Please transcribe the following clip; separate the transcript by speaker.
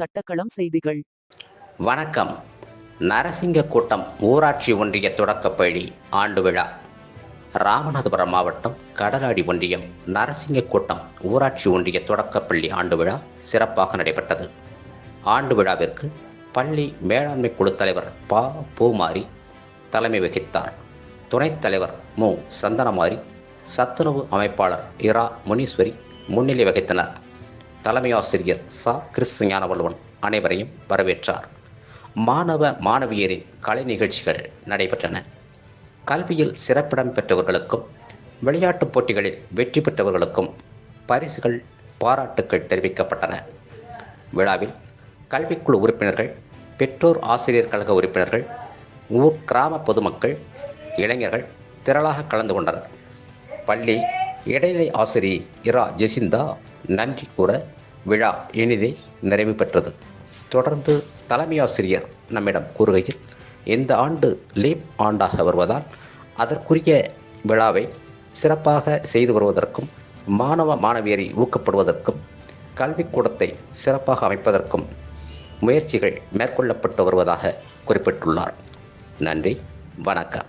Speaker 1: சட்டக்களம் செய்திகள்.
Speaker 2: வணக்கம். நரசிங்க கூட்டம் ஊராட்சி ஒன்றிய தொடக்கப்பள்ளி ஆண்டு விழா. ராமநாதபுரம் மாவட்டம் கடலாடி ஒன்றியம் நரசிங்க கூட்டம் ஊராட்சி ஒன்றிய தொடக்கப்பள்ளி ஆண்டு விழா சிறப்பாக நடைபெற்றது. ஆண்டு விழாவிற்கு பள்ளி மேலாண்மை குழு தலைவர் பா. பூமாரி தலைமை வகித்தார். துணைத் தலைவர் மு. சந்தனமாரி சத்துணவு அமைப்பாளர் இரா. முனீஸ்வரி முன்னிலை வகித்தனர். தலைமை ஆசிரியர் சா. கிறிஸ் ஞானவல்வன் அனைவரையும் வரவேற்றார். மாணவ மாணவியரின் கலை நிகழ்ச்சிகள் நடைபெற்றன. கல்வியில் சிறப்பிடம் பெற்றவர்களுக்கும் விளையாட்டுப் போட்டிகளில் வெற்றி பெற்றவர்களுக்கும் பரிசுகள் பாராட்டுக்கள் தெரிவிக்கப்பட்டன. விழாவில் கல்விக்குழு உறுப்பினர்கள் பெற்றோர் ஆசிரியர் கழக உறுப்பினர்கள் ஊர் கிராம பொதுமக்கள் இளைஞர்கள் திரளாக கலந்து கொண்டனர். பள்ளி இடைநிலை ஆசிரியை இரா ஜெசிந்தா நன்றி கூற விழா இனிதே நிறைவு பெற்றது. தொடர்ந்து தலைமை ஆசிரியர் நம்மிடம் கூறுகையில் இந்த ஆண்டு லீப் ஆண்டாக வருவதால் அதற்குரிய விழாவை சிறப்பாக செய்து வருவதற்கும் மாணவ மாணவியரை ஊக்கப்படுவதற்கும் கல்விக்கூடத்தை சிறப்பாக அமைப்பதற்கும் முயற்சிகள் மேற்கொள்ளப்பட்டு வருவதாக குறிப்பிட்டுள்ளார். நன்றி வணக்கம்.